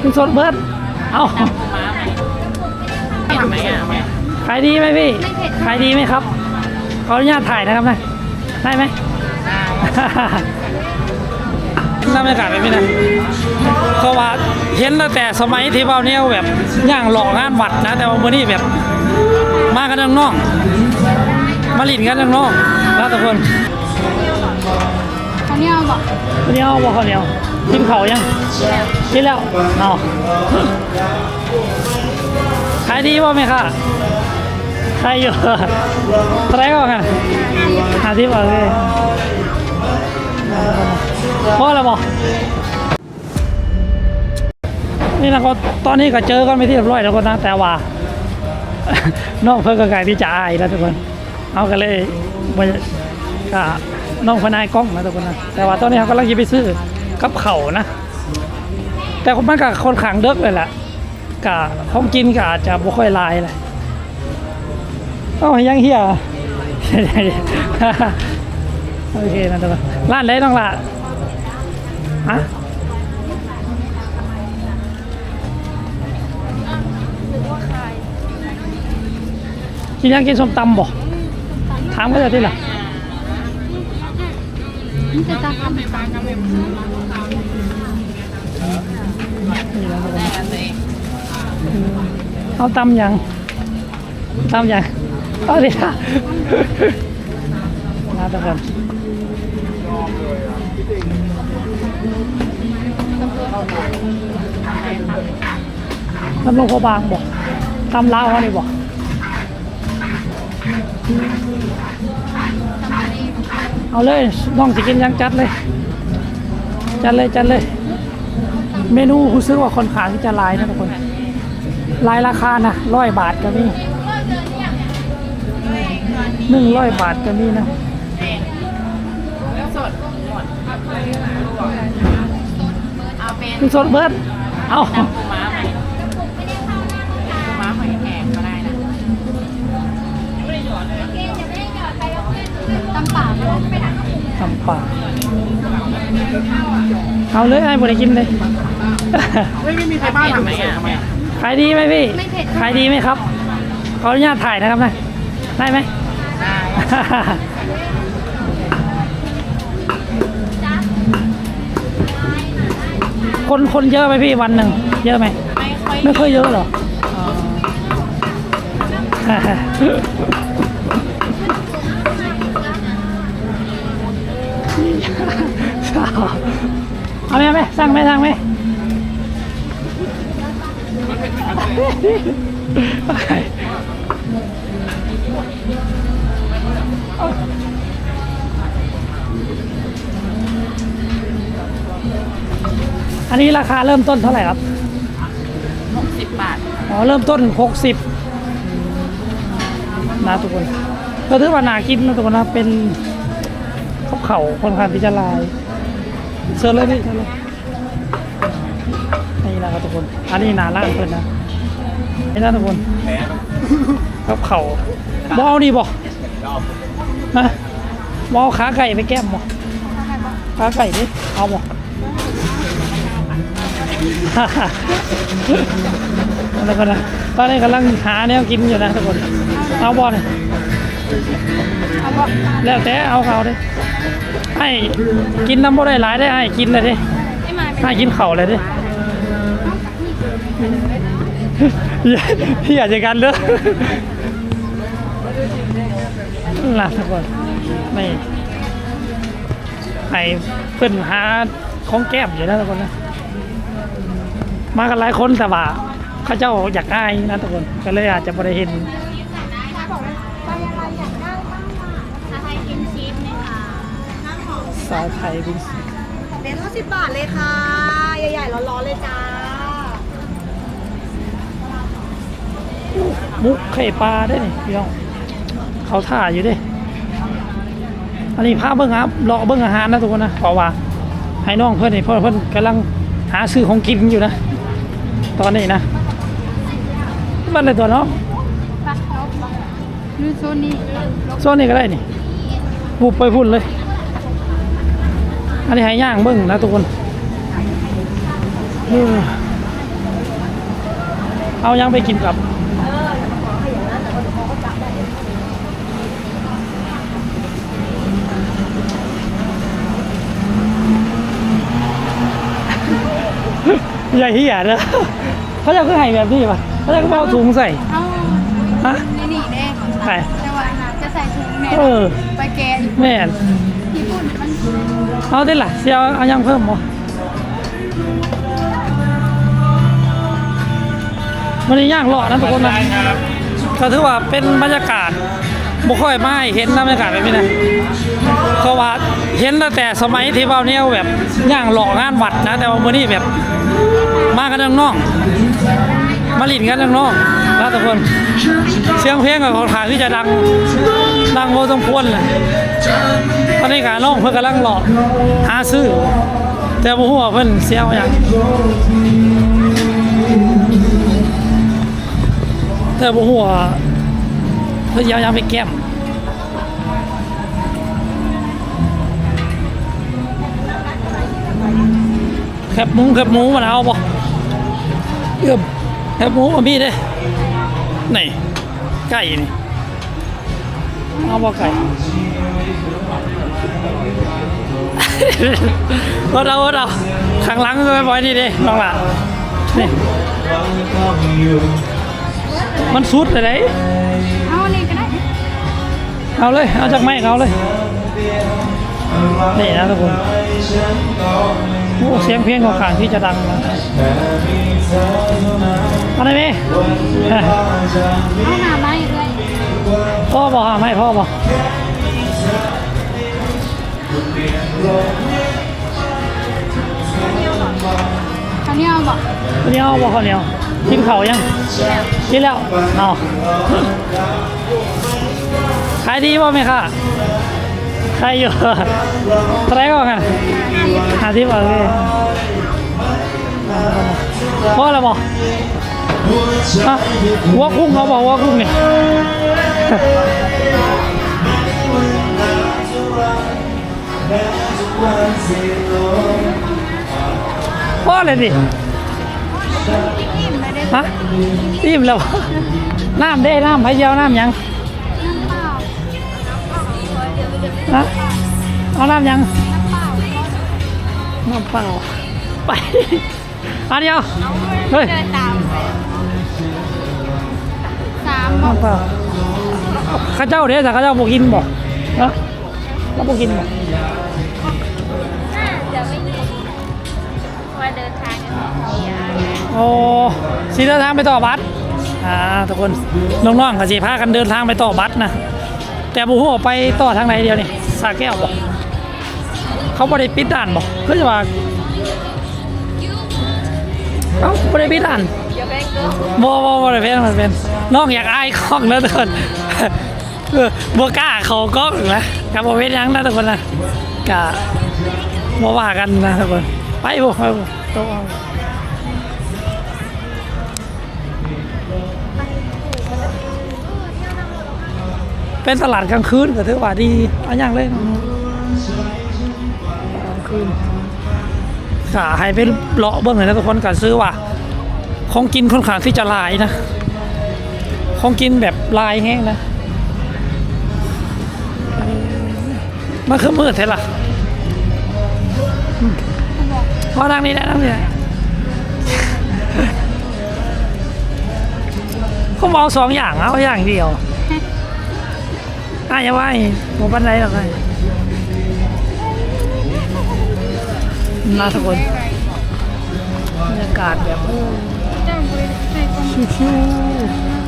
เป็นสดเบิร์ดเอาเห็นไหมอะขายดีไหมพี่ขายดีไหมครับ ขออนุญาตถ่ายนะครับนะได้ไหมน้ำบรรยากาศแบบนี้นะเพราะว่าเห็นตั้งแต่สมัยที่เบาเนี่ยแบบย่างหล่องานวัดนะ แต่ว่าเมื่อนี้แบบมากันข้างนอกมาลินกันข้างนอกแล้วทุกคนเขาเนี่ยบอกวันนี้เอาบอกข้าวเหนียว กินเขาวยังกินแล้วเอาขายดีป่ะไหมค่ะขายอยู่เท่าไหรก่อนค่ะหาที่บอกเลยพอแล้วบอกนี่นะก็ตอนนี้ก็เจอกันไปที่เรียบร้อยแล้วก็นะแต่ว่า น้องเพิ่งก็กลายที่จะอายแล้วทุกคน เอากันเลยบรรยากาศน้องพนายกล้องนะทุกคนนะแต่ว่าตอนนี้เขากำลังจะไปซื้อ กับเขานะ แต่มันกับคนขังเด็กเลยแหละกะของกินกอาจจะบ่ค่อยลายเลยเอ้ายังเฮียโอเคนะทุกคนร้านไหนน้องละฮะกินยังกินส้มตำบ่ถามก็จะที่ละมัน เอาตำยังตำยังเอาดิค่ะนะทุกคนตำลงพอบางบอกตำลาวเขานี่บอก เอาเลยน้องจะกินยังจัดเลย จัดเลยจัดเลย เมนูรู้สึกว่าคนขายที่จะลายนะทุกคนลายราคานะร้อยบาทก็มีหนึ่งร้อยบาทก็มีนะแล้วสดหมดเอาเป็นคือสดเบิร์ดเอา ตำป่าก็ได้ทำปลาเอาเลยไอ้บริกินเลยไม่มีใครบ้านทำไหมอะขายดีไหมพี่ขายดีไหมครับขออนุญาตถ่ายนะครับนะได้ไหมได้คนคนเยอะไหมพี่วันหนึ่งเยอะไหมไม่ค่อยไม่ค่อยเยอะหรออ๋อ เอาไหมเอาไหมสั่งไหมสั่งไหมอันนี้ราคาเริ่มต้นเท่าไหร่ครับหกสิบบาท อ๋อ เริ่มต้น 60นะทุกคนก็ถือว่านากินนะทุกคนนะเป็น ข้าวเข่าค่อนข้างที่จะลายเชิญเลยพี่เชิญเลยนี่นะครับทุกคน อันนี้นาล่างเพิ่นนะนี่นะทุกคนข้าวเข่าบเอาดีบ่นะบเอาขาไก่ไปแก้มบ่ขาไก่ดิเอาบ่แล้วก็นะตอนนี้กำลังหาแนวกินอยู่นะทุกคน เอาบอลเอาบอกแล้วแต่เอาเขาเลยให้กินน้ำบ่ได้หลายได้ให้กินเลยดิไม่มาเป็นให้กินเข่าวเลยดิอย่าพี่อยากจะกันเด้อล่ะทุกคนนี่ให้เพิ่นหาของแก้มอยู่นะทุกคนนะมากันหลายคนแต่ว่าเขาเจ้าอยากได้นะทุกคนก็เลยอาจจะไม่ได้เห็น สาวไทยเป็นเป็นห้าสิบบาทเลยค่ะ ใหญ่ๆร้อนๆเลยจ้า มุกไข่ปลาได้นี่พี่น้องเขาถ่ายอยู่เด้อันนี้พาเบิ้งครับรอเบิ้งอาหารนะทุกคนนะเพราะว่าให้น้องเพื่อนนี่เพื่อนเพื่อนกำลังหาซื้อของกินอยู่นะ ตอนนี้นะมันเลยตัวเนาะปักเขาดูโซนนี้โซนนี้ก็ได้นี่บุบไปพุ่นเลย อันนี้ให้ย่างเบิ้งนะทุกคนเออเอายังไปกินกับใหญ่เหี้ยเด้อเขาจะคือให้แบบนี้ป่ะเขาจะก็เอาถุงใส่เอ้าฮะนี่นี่เด้ใส่แต่ว่าจะใส่ถุงแม่เออไปแกนแม่นญี่ปุ่นมัน เอาได้ล่ะเสียเอายังเพิ่มบ่มันนี่ย่างหล่อนะทุกคนนะก็ถือว่าเป็นบรรยากาศบ่ค่อยมาให้เห็นนะบรรยากาศแบบนี้นะเพราะว่าเห็นตั้งแต่สมัยที่เบาเนี่ยแบบย่างหล่องานวัดนะ แต่ว่ามื้อนี้แบบมากันข้างนอก มาลินกันข้างนอกนะทุกคน เสียงเพลงของทางที่จะดัง ดังโมสมควรเลยตอนนี้การน้องเพิ่นกำลังหลอกหาซื้อ แต่บ่ฮู้ว่าเพิ่นเสียเอาหยังแต่บ่ฮู้ว่าเพิ่นสิเอาหยังไปแก้มแคบหมูแคบหมูมันเอาบ่เอื้อม แคบหมูมันมีเด้นี่ไก่นี่เอาบ่ไก่รถเรารถเราข้างหลังก็ไม่ปล่อยนี่ดิน้องล่ะนี่มันสุดเลยไหนเอานี่ก็ได้เอาเลย เอาจากไม้เอาเลย นี่นะทุกคนโอ้เสียงเพลงของขางที่จะดังนะอะไรไหมเอ้ยเอาหน้าไม้ด้วยพ่อบอกหาไม่พ่อบอกข้าวเหนียวบอกวันนี้เอาบอกข้าวเหนียวกินเขาวยังกินแล้วเอาขายดีป่ะไหมค่ะ ขายอยู่เท่าไหรก่อนค่ะหาที่บอกเลยพ่ออะไรบอกฮะหัวกุ้งเขาบอกหัวกุ้งเนี่ยพ่อเลยดิอิ่มเลยเด้ฮะอิ่มแล้วน้ำได้น้ำพะเยาน้ำยัง น้ำเปล่าฮะเอาน้ำยังน้ำเปล่าน้ำเปล่าไปอันเดียวเฮ้ยเดินตามสามบอกน้ำเปล่าข้าเจ้าเด้อแต่ข้าเจ้าบอกกินบอกเนาะแล้วบอกกินบอกน่าจะไม่ดีว่าเดินทางกันเสียโอ้สีเดินทางไปต่อบัสอ่าทุกคนน้องๆก็สิพากันเดินทางไปต่อบัสนะ แต่บุหัวไปต่อทางไหนเดียวนี่สาแก้วบอกเขาบ่ได้ปิดด่านบอกเพื่อจะว่าเอ้าบ่ได้ปิดด่านอย่าไปเกินบ่บ่บ่ได้เป็นมันเป็นน้องอยากอายกล้องนะทุกคนเออบ่กล้าเขากล้องนะกับบ่เป็นยังนะทุกคนนะกะบ่ว่ากันนะทุกคนไปบ่ไปบ่ต้ เป็นตลาดกลางคืนก็ถือว่าดีเอาอย่างเลยเนาะกลางคืนก็ให้ไปเลาะเบิ่งเลยนะทุกคนก็ซื้อว่าของกินค่อนข้างที่จะลายนะของกินแบบลายแห้งนะมันคือมืดเท่ล่ะอืมพอดังนี้ได้ดังนี้ได้ผมเอาสองอย่างเอาอย่างเดียว อะอย่าว่าผมปันไดหรอกไงน่าทุกคนบรรยากาศแบบเออเจ้าบริใส่คนชิวอั